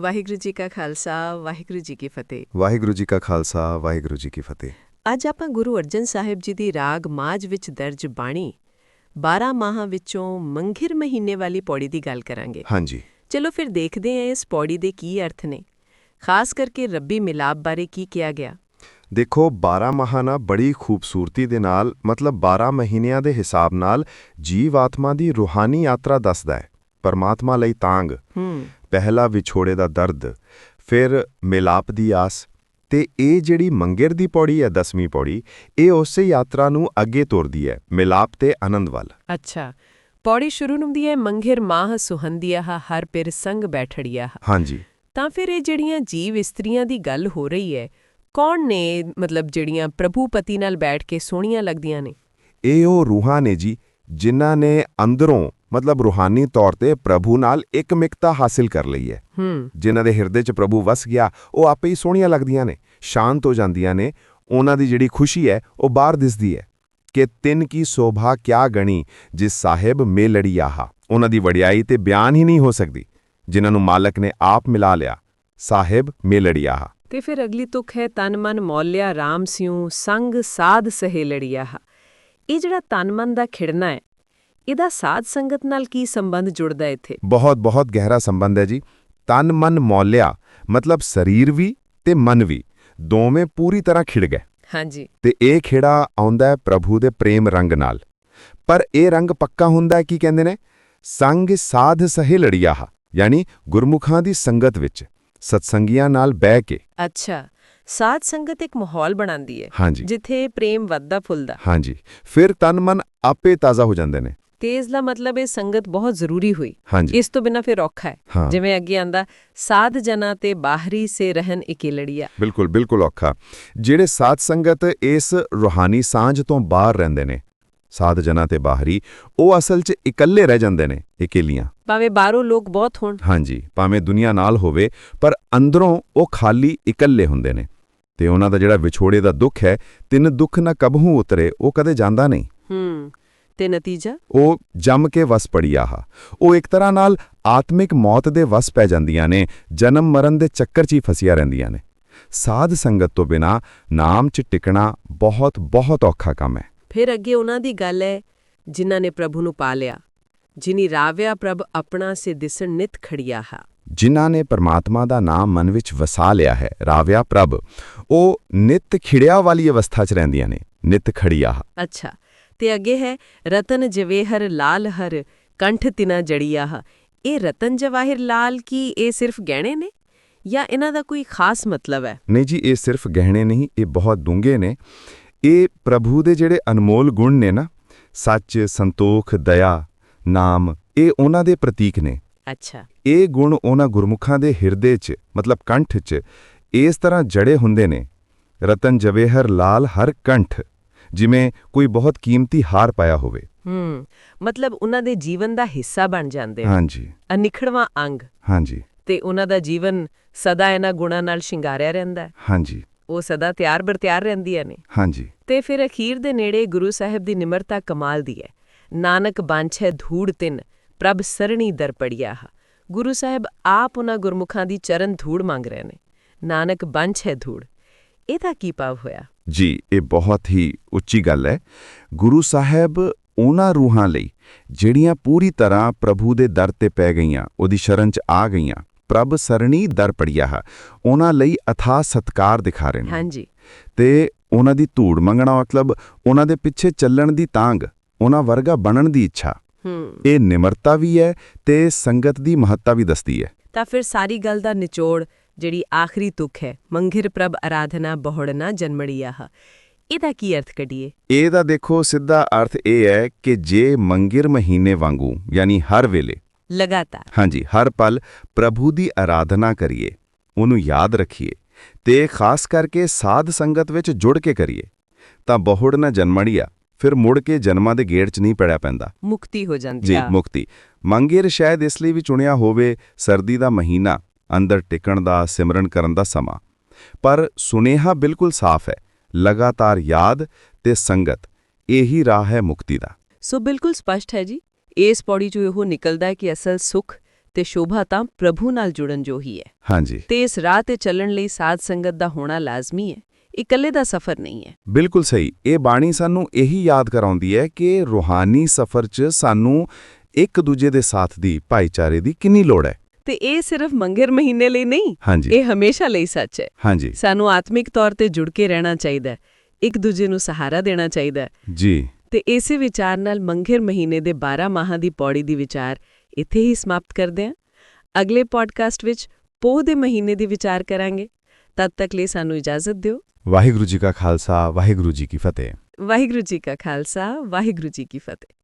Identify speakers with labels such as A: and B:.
A: ਵਾਹਿਗੁਰੂ ਜੀ ਕਾ ਖਾਲਸਾ ਵਾਹਿਗੁਰੂ ਜੀ ਕੀ ਫਤਿਹ।
B: ਵਾਹਿਗੁਰੂ ਜੀ ਕਾ ਖਾਲਸਾ ਵਾਹਿਗੁਰੂ ਜੀ ਕੀ ਫਤਿਹ।
A: ਅੱਜ ਆਪਾਂ ਗੁਰੂ ਅਰਜਨ ਸਾਹਿਬ ਜੀ ਦੀ ਰਾਗ ਮਾਝ ਵਿੱਚ ਦਰਜ ਬਾਣੀ 12 ਮਾਹਾਂ ਵਿੱਚੋਂ ਮੰਘਿਰ ਮਹੀਨੇ ਵਾਲੀ ਪੌੜੀ ਦੀ ਗੱਲ ਕਰਾਂਗੇ।
B: ਹਾਂਜੀ।
A: ਚਲੋ ਫਿਰ ਦੇਖਦੇ ਹਾਂ ਇਸ ਪੌੜੀ ਦੇ ਕੀ ਅਰਥ ਨੇ। ਖਾਸ ਕਰਕੇ ਰੱਬੀ ਮਿਲਾਪ ਬਾਰੇ ਕੀ ਕਿਹਾ ਗਿਆ।
B: ਦੇਖੋ 12 ਮਹਾਨਾ ਬੜੀ ਖੂਬਸੂਰਤੀ ਦੇ ਨਾਲ ਮਤਲਬ 12 ਮਹੀਨਿਆਂ ਦੇ ਹਿਸਾਬ ਨਾਲ ਜੀਵ ਆਤਮਾ ਦੀ ਰੂਹਾਨੀ ਯਾਤਰਾ ਦੱਸਦਾ ਹੈ। ਪਰਮਾਤਮਾ ਲਈ ਤਾਂਗ
A: ਹੂੰ।
B: ਪਹਿਲਾ ਵਿਛੋੜੇ ਦਾ ਦਰਦ ਫਿਰ ਮਿਲਾਪ ਦੀ ਆਸ ਤੇ ਇਹ ਜਿਹੜੀ ਮੰਗਰ ਦੀ ਪੌੜੀ ਹੈ 10ਵੀਂ ਪੌੜੀ ਇਹ ਉਸੇ ਯਾਤਰਾ ਨੂੰ ਅੱਗੇ ਤੋਰਦੀ ਹੈ ਮਿਲਾਪ ਤੇ ਆਨੰਦ ਵੱਲ।
A: ਅੱਛਾ ਪੌੜੀ ਸ਼ੁਰੂ ਹੁੰਦੀ ਹੈ ਮੰਘਿਰ ਮਾਹ ਸੁਹੰਦੀਆ ਹਰ ਪਿਰ ਸੰਗ ਬੈਠੜੀਆ
B: ਹਾਂਜੀ।
A: ਤਾਂ ਫਿਰ ਇਹ ਜਿਹੜੀਆਂ ਜੀਵ ਇਸਤਰੀਆਂ ਦੀ ਗੱਲ ਹੋ ਰਹੀ ਹੈ ਕੌਣ ਨੇ ਮਤਲਬ ਜਿਹੜੀਆਂ ਪ੍ਰਭੂ ਪਤੀ ਨਾਲ ਬੈਠ ਕੇ ਸੋਹਣੀਆਂ ਲੱਗਦੀਆਂ ਨੇ?
B: ਇਹ ਉਹ ਰੂਹਾਂ ਨੇ ਜੀ ਜਿਨ੍ਹਾਂ ਨੇ ਅੰਦਰੋਂ ਮਤਲਬ ਰੂਹਾਨੀ ਤੌਰ ਤੇ ਪ੍ਰਭੂ ਨਾਲ ਇੱਕਮਿਕਤਾ ਹਾਸਿਲ ਕਰ ਲਈ ਹੈ। ਜਿਨ੍ਹਾਂ ਦੇ ਹਿਰਦੇ 'ਚ ਪ੍ਰਭੂ ਵਸ ਗਿਆ ਉਹ ਆਪੇ ਹੀ ਸੋਹਣੀਆਂ ਲੱਗਦੀਆਂ ਨੇ ਸ਼ਾਂਤ ਹੋ ਜਾਂਦੀਆਂ ਨੇ ਉਹਨਾਂ ਦੀ ਜਿਹੜੀ ਖੁਸ਼ੀ ਹੈ ਉਹ ਬਾਹਰ ਦਿਸਦੀ ਹੈ। ਕਿ ਤਿੰਨ ਕੀ ਸ਼ੋਭਾ ਕਿਆ ਗਣੀ ਜਿਸ ਸਾਹਿਬ ਮੇ ਲੜੀ ਆਹਾ। ਉਹਨਾਂ ਦੀ ਵਡਿਆਈ ਤੇ ਬਿਆਨ ਹੀ ਨਹੀਂ ਹੋ ਸਕਦੀ ਜਿਨ੍ਹਾਂ ਨੂੰ ਮਾਲਕ ਨੇ ਆਪ ਮਿਲਾ ਲਿਆ ਸਾਹਿਬ ਮੇ ਲੜੀ ਆਹਾ।
A: ਤੇ ਫਿਰ ਅਗਲੀ ਤੁਕ ਹੈ ਤਨ ਮਨ ਮੌਲਿਆ RAM ਸਿਉ ਸੰਗ ਸਾਧ ਸਹੇ ਲੜੀਆ ਇਹ ਜਿਹੜਾ ਤਨ ਮਨ ਦਾ ਖਿੜਨਾ ਹੈ ਇਹਦਾ ਸਾਧ ਸੰਗਤ ਨਾਲ ਕੀ ਸੰਬੰਧ ਜੁੜਦਾ ਇੱਥੇ?
B: ਬਹੁਤ ਬਹੁਤ ਗਹਿਰਾ ਸੰਬੰਧ ਹੈ ਜੀ। ਤਨ ਮਨ ਮੌਲਿਆ ਮਤਲਬ ਸਰੀਰ ਵੀ ਤੇ ਮਨ ਵੀ ਦੋਵੇਂ ਪੂਰੀ ਤਰ੍ਹਾਂ ਖਿੜ ਗਏ।
A: ਹਾਂਜੀ।
B: ਤੇ ਇਹ ਖੇੜਾ ਆਉਂਦਾ ਹੈ ਪ੍ਰਭੂ ਦੇ ਪ੍ਰੇਮ ਰੰਗ ਨਾਲ। ਪਰ ਇਹ ਰੰਗ ਪੱਕਾ ਹੁੰਦਾ ਹੈ ਕੀ ਕਹਿੰਦੇ ਨੇ? ਸੰਗ ਸਾਧ ਸਹਿ ਲੜੀਆਹ ਯਾਨੀ ਗੁਰਮੁਖਾਂ ਦੀ ਸੰਗਤ ਵਿੱਚ ਸਤਸੰਗੀਆਂ ਨਾਲ ਬਹਿ ਕੇ।
A: ਅੱਛਾ। ਸਾਧ ਸੰਗਤ ਇੱਕ ਮਾਹੌਲ ਬਣਾਉਂਦੀ ਹੈ ਜਿੱਥੇ ਪ੍ਰੇਮ ਵੱਧਦਾ ਫੁੱਲਦਾ।
B: ਹਾਂਜੀ। ਫਿਰ ਤਨ ਮਨ ਆਪੇ ਤਾਜ਼ਾ ਹੋ ਜਾਂਦੇ ਨੇ।
A: ਤੇਜ਼ ਦਾ ਮਤਲਬ ਇਹ ਸੰਗਤ ਬਹੁਤ ਜ਼ਰੂਰੀ ਹੋਈ। ਇਸ ਤੋਂ ਬਿਨਾ ਫਿਰ ਔਖਾ ਹੈ। ਜਿਵੇਂ ਅੱਗੇ ਆਂਦਾ ਸਾਧ ਜਨਾ ਤੇ ਬਾਹਰੀ ਸੇ ਰਹਿਨ ਇਕੇਲੜੀਆ।
B: ਬਿਲਕੁਲ ਬਿਲਕੁਲ ਔਖਾ। ਜਿਹੜੇ ਸਾਧ ਸੰਗਤ ਇਸ ਰੂਹਾਨੀ ਸਾਂਝ ਤੋਂ ਬਾਹਰ ਰਹਿੰਦੇ ਨੇ ਸਾਧ ਜਨਾਂ ਤੇ ਬਾਹਰੀ ਉਹ ਅਸਲ 'ਚ ਇਕੱਲੇ ਰਹਿ ਜਾਂਦੇ ਨੇ ਇਕੇਲੀਆਂ।
A: ਭਾਵੇਂ ਬਾਹਰੋਂ ਲੋਕ ਬਹੁਤ ਹੋਣ।
B: ਹਾਂਜੀ ਭਾਵੇਂ ਦੁਨੀਆ ਨਾਲ ਹੋਵੇ ਪਰ ਅੰਦਰੋਂ ਉਹ ਖਾਲੀ ਇਕੱਲੇ ਹੁੰਦੇ ਨੇ। ਤੇ ਉਹਨਾਂ ਦਾ ਜਿਹੜਾ ਵਿਛੋੜੇ ਦਾ ਦੁੱਖ ਹੈ ਤਿੰਨ ਦੁੱਖ ਨਾ ਕਬਹੂ ਉਤਰੇ ਉਹ ਕਦੇ ਜਾਂਦਾ ਨਹੀਂ।
A: ਹੂੰ। ਤੇ ਨਤੀਜਾ?
B: ਉਹ ਜੰਮ ਕੇ ਵਸ ਪੜੀ ਆਹ। ਉਹ ਇੱਕ ਤਰ੍ਹਾਂ ਨਾਲ ਆਤਮਿਕ ਮੌਤ ਦੇ ਵਸ ਪੈ ਜਾਂਦੀਆਂ ਨੇ ਜਨਮ ਮਰਨ ਦੇ ਚੱਕਰ 'ਚ ਹੀ ਫਸੀਆਂ ਰਹਿੰਦੀਆਂ ਨੇ। ਸਾਧ ਸੰਗਤ ਤੋਂ ਬਿਨਾ ਨਾਮ 'ਚ ਟਿਕਣਾ ਬਹੁਤ ਬਹੁਤ ਔਖਾ ਕੰਮ ਹੈ।
A: ਫਿਰ ਅੱਗੇ ਉਹਨਾਂ ਦੀ ਗੱਲ ਹੈ ਜਿਨ੍ਹਾਂ ਨੇ ਪ੍ਰਭੂ ਨੂੰ ਪਾ ਲਿਆ। ਜਿਨੀ ਰਾਵਿਆ ਪ੍ਰਭ ਆਪਣਾ ਸੇ ਦਿਸਣ ਨਿਤ ਖੜਿਆ ਹਾ
B: ਜਿਨ੍ਹਾਂ ਨੇ ਪਰਮਾਤਮਾ ਦਾ ਨਾਮ ਮਨ ਵਿੱਚ ਵਸਾ ਲਿਆ ਹੈ ਰਾਵਿਆ ਪ੍ਰਭ ਉਹ ਨਿਤ ਖਿੜਿਆ ਵਾਲੀ ਅਵਸਥਾ 'ਚ ਰਹਿੰਦੀਆਂ ਨੇ ਨਿਤ ਖੜੀਆ
A: ਅੱਛਾ। ਤੇ ਅੱਗੇ ਹੈ ਰਤਨ ਜਵੇਹਰ ਲਾਲ ਹਰ ਕੰਠ ਤਿਨਾ ਜੜੀਆ ਇਹ ਰਤਨ ਜਵਾਹਿਰ ਲਾਲ ਕੀ ਇਹ ਸਿਰਫ ਗਹਿਣੇ ਨੇ? ਜਾਂ ਇਹਨਾਂ ਦਾ ਕੋਈ ਖਾਸ ਮਤਲਬ ਹੈ?
B: ਨਹੀਂ ਜੀ ਇਹ ਸਿਰਫ ਗਹਿਣੇ ਨਹੀਂ ਇਹ ਬਹੁਤ ਡੂੰਘੇ ਨੇ। ਇਹ ਪ੍ਰਭੂ ਦੇ ਜਿਹੜੇ ਅਨਮੋਲ ਗੁਣ ਨੇ ਨਾ ਸੱਚ ਸੰਤੋਖ ਦਇਆ ਨਾਮ ਇਹ ਉਹਨਾਂ ਦੇ ਪ੍ਰਤੀਕ ਨੇ।
A: ਅੱਛਾ।
B: ਇਹ ਗੁਣ ਉਹਨਾਂ ਗੁਰਮੁਖਾਂ ਦੇ ਹਿਰਦੇ 'ਚ ਮਤਲਬ ਕੰਠ 'ਚ ਇਸ ਤਰ੍ਹਾਂ ਜੜੇ ਹੁੰਦੇ ਨੇ। ਰਤਨ ਜਵੇਹਰ ਲਾਲ ਹਰ ਕੰਠ। ਜਿਵੇਂ ਕੋਈ ਬਹੁਤ ਕੀਮਤੀ ਹਾਰ ਪਾਇਆ ਹੋਵੇ।
A: ਹੂੰ ਮਤਲਬ ਉਹਨਾਂ ਦੇ ਜੀਵਨ ਦਾ ਹਿੱਸਾ ਬਣ ਜਾਂਦੇ ਹਨ
B: ਹਾਂਜੀ।
A: ਅਨਿਖੜਵਾਂ ਅੰਗ।
B: ਹਾਂਜੀ।
A: ਤੇ ਉਹਨਾਂ ਦਾ ਜੀਵਨ ਸਦਾ ਇਹਨਾਂ ਗੁਣਾਂ ਨਾਲ ਸ਼ਿੰਗਾਰਿਆ ਰਹਿੰਦਾ ਹੈ।
B: ਹਾਂਜੀ।
A: ਉਹ ਸਦਾ ਤਿਆਰ ਬਰਤਿਆਰ ਰਹਿੰਦੀਆਂ ਨੇ।
B: ਹਾਂਜੀ।
A: ਤੇ ਫਿਰ ਅਖੀਰ ਦੇ ਨੇੜੇ ਗੁਰੂ ਸਾਹਿਬ ਦੀ ਨਿਮਰਤਾ ਕਮਾਲ ਦੀ ਹੈ। ਨਾਨਕ ਬਾਂਛੈ ਧੂੜ ਤਿਨ ਪ੍ਰਭ ਸਰਣੀ ਦਰ ਪੜਿਆ ਹਾ। ਗੁਰੂ ਸਾਹਿਬ ਆਪ ਉਹਨਾਂ ਗੁਰਮੁਖਾਂ ਦੀ ਚਰਨ ਧੂੜ ਮੰਗ ਰਹੇ ਨੇ। ਨਾਨਕ ਬਾਂਛੈ ਧੂੜ। ਇਹਦਾ ਕੀ ਭਾਵ ਹੋਇਆ?
B: ਜੀ ਇਹ ਬਹੁਤ ਹੀ ਉੱਚੀ ਗੱਲ ਹੈ। ਗੁਰੂ ਸਾਹਿਬ ਉਹਨਾਂ ਰੂਹਾਂ ਲਈ ਜਿਹੜੀਆਂ ਪੂਰੀ ਤਰ੍ਹਾਂ ਪ੍ਰਭੂ ਦੇ ਦਰ ਤੇ ਪੈ ਗਈਆਂ ਉਹਦੀ ਸ਼ਰਨ 'ਚ ਆ ਗਈਆਂ। ਪ੍ਰਭ ਸਰਣੀ ਦਰ ਪੜਿਆ ਹੈ। ਉਹਨਾਂ ਲਈ ਅਥਾ ਸਤਕਾਰ ਦਿਖਾ ਰਹੇ ਨੇ।
A: ਹਾਂਜੀ।
B: ਤੇ ਉਹਨਾਂ ਦੀ ਧੂੜ ਮੰਗਣਾ ਮਤਲਬ ਉਹਨਾਂ ਦੇ ਪਿੱਛੇ ਚੱਲਣ ਦੀ ਤਾਂਗ ਉਹਨਾਂ ਵਰਗਾ ਬਣਨ ਦੀ ਇੱਛਾ।
A: ਹੂੰ।
B: ਇਹ ਨਿਮਰਤਾ ਵੀ ਹੈ ਤੇ ਸੰਗਤ ਦੀ ਮਹੱਤਤਾ ਵੀ ਦੱਸਦੀ ਹੈ।
A: ਤਾਂ ਫਿਰ ਸਾਰੀ ਗੱਲ ਦਾ ਨਿਚੋੜ ਜਿਹੜੀ ਆਖਰੀ ਤੁਕ ਹੈ। ਮੰਘਿਰ ਪ੍ਰਭ ਆਰਾਧਨਾ ਬਹੁੜਨਾ ਜਨਮੜੀਆ ਹਾ ਇਹਦਾ ਕੀ ਅਰਥ ਕੱਢੀਏ?
B: ਇਹਦਾ ਦੇਖੋ ਸਿੱਧਾ ਅਰਥ ਇਹ ਹੈ ਕਿ ਜੇ ਮੰਗਿਰ ਮਹੀਨੇ ਵਾਂਗੂ ਯਾਨੀ ਹਰ ਵੇਲੇ
A: ਲਗਾਤਾਰ।
B: ਹਾਂਜੀ ਹਰ ਪਲ ਪ੍ਰਭੂ ਦੀ ਆਰਾਧਨਾ ਕਰੀਏ ਉਹਨੂੰ ਯਾਦ ਰੱਖੀਏ ਤੇ ਖਾਸ ਕਰਕੇ ਸਾਧ ਸੰਗਤ ਵਿੱਚ ਜੁੜ ਕੇ ਕਰੀਏ ਤਾਂ ਬਹੁੜ ਨਾ ਜਨਮੜੀਆ ਫਿਰ ਮੁੜ ਕੇ ਜਨਮਾਂ ਦੇ ਗੇੜ 'ਚ ਨਹੀਂ ਪੜਿਆ ਪੈਂਦਾ।
A: ਮੁਕਤੀ ਹੋ ਜਾਂਦੀ
B: ਜੀ
A: ਆ।
B: ਮੁਕਤੀ। ਮੰਗੇਰ ਸ਼ਾਇਦ ਇਸ ਲਈ ਵੀ ਚੁਣਿਆ ਹੋਵੇ ਸਰਦੀ ਦਾ ਮਹੀਨਾ ਅੰਦਰ ਟਿਕਣ ਦਾ ਸਿਮਰਨ ਕਰਨ ਦਾ ਸਮਾਂ। ਪਰ ਸੁਨੇਹਾ ਬਿਲਕੁਲ ਸਾਫ਼ ਹੈ। ਲਗਾਤਾਰ ਯਾਦ ਤੇ ਸੰਗਤ ਇਹੀ ਰਾਹ ਹੈ ਮੁਕਤੀ ਦਾ।
A: ਸੋ ਬਿਲਕੁਲ ਸਪਸ਼ਟ ਹੈ ਜੀ ਇਸ ਪੌੜੀ ਚੋਂ ਇਹੋ ਨਿਕਲਦਾ ਹੈ ਕਿ ਅਸਲ ਸੁਖ ਤੇ ਸ਼ੋਭਾ ਤਾਂ ਪ੍ਰਭੂ ਨਾਲ ਜੁੜਨ ਜੋ ਹੀ ਹੈ।
B: ਹਾਂਜੀ।
A: ਤੇ ਇਸ ਰਾਹ ਤੇ ਚੱਲਣ ਲਈ ਸਾਧ ਸੰਗਤ ਦਾ ਹੋਣਾ ਲਾਜ਼ਮੀ ਹੈ। ਇਕੱਲੇ ਦਾ ਸਫ਼ਰ ਨਹੀਂ ਹੈ।
B: ਬਿਲਕੁਲ ਸਹੀ। ਇਹ ਬਾਣੀ ਸਾਨੂੰ ਇਹੀ ਯਾਦ ਕਰਾਉਂਦੀ ਹੈ ਕਿ ਰੂਹਾਨੀ ਸਫ਼ਰ 'ਚ ਸਾਨੂੰ ਇੱਕ ਦੂਜੇ ਦੇ ਸਾਥ ਦੀ ਭਾਈਚਾਰੇ ਦੀ ਕਿੰਨੀ ਲੋੜ ਹੈ।
A: ਤੇ ਇਹ ਸਿਰਫ ਮੰਗਰ ਮਹੀਨੇ ਲਈ ਨਹੀਂ
B: ਹਾਂਜੀ।
A: ਇਹ ਹਮੇਸ਼ਾ ਲਈ ਸੱਚ ਹੈ।
B: ਹਾਂਜੀ।
A: ਸਾਨੂੰ ਆਤਮਿਕ ਤੌਰ ਤੇ ਜੁੜ ਕੇ ਰਹਿਣਾ ਚਾਹੀਦਾ ਹੈ ਇੱਕ ਦੂਜੇ ਨੂੰ ਸਹਾਰਾ ਦੇਣਾ ਚਾਹੀਦਾ ਹੈ।
B: ਜੀ।
A: ਤੇ ਇਸੇ ਵਿਚਾਰ ਨਾਲ ਮੰਗਰ ਮਹੀਨੇ ਦੇ 12 ਮਾਹਾਂ ਦੀ ਪੌੜੀ ਦੀ ਵਿਚਾਰ ਇੱਥੇ ਹੀ ਸਮਾਪਤ ਕਰਦੇ ਹਾਂ। ਅਗਲੇ ਪੋਡਕਾਸਟ ਵਿੱਚ ਪੋਹ ਦੇ ਮਹੀਨੇ ਦੀ ਵਿਚਾਰ ਕਰਾਂਗੇ। ਤਦ ਤੱਕ ਲਈ ਸਾਨੂੰ ਇਜਾਜ਼ਤ ਦਿਓ।
B: ਵਾਹਿਗੁਰੂ ਜੀ ਕਾ ਖਾਲਸਾ ਵਾਹਿਗੁਰੂ ਜੀ ਕੀ ਫਤਿਹ।
A: ਵਾਹਿਗੁਰੂ ਜੀ ਕਾ ਖਾਲਸਾ ਵਾਹਿਗੁਰੂ ਜੀ ਕੀ ਫਤਿਹ।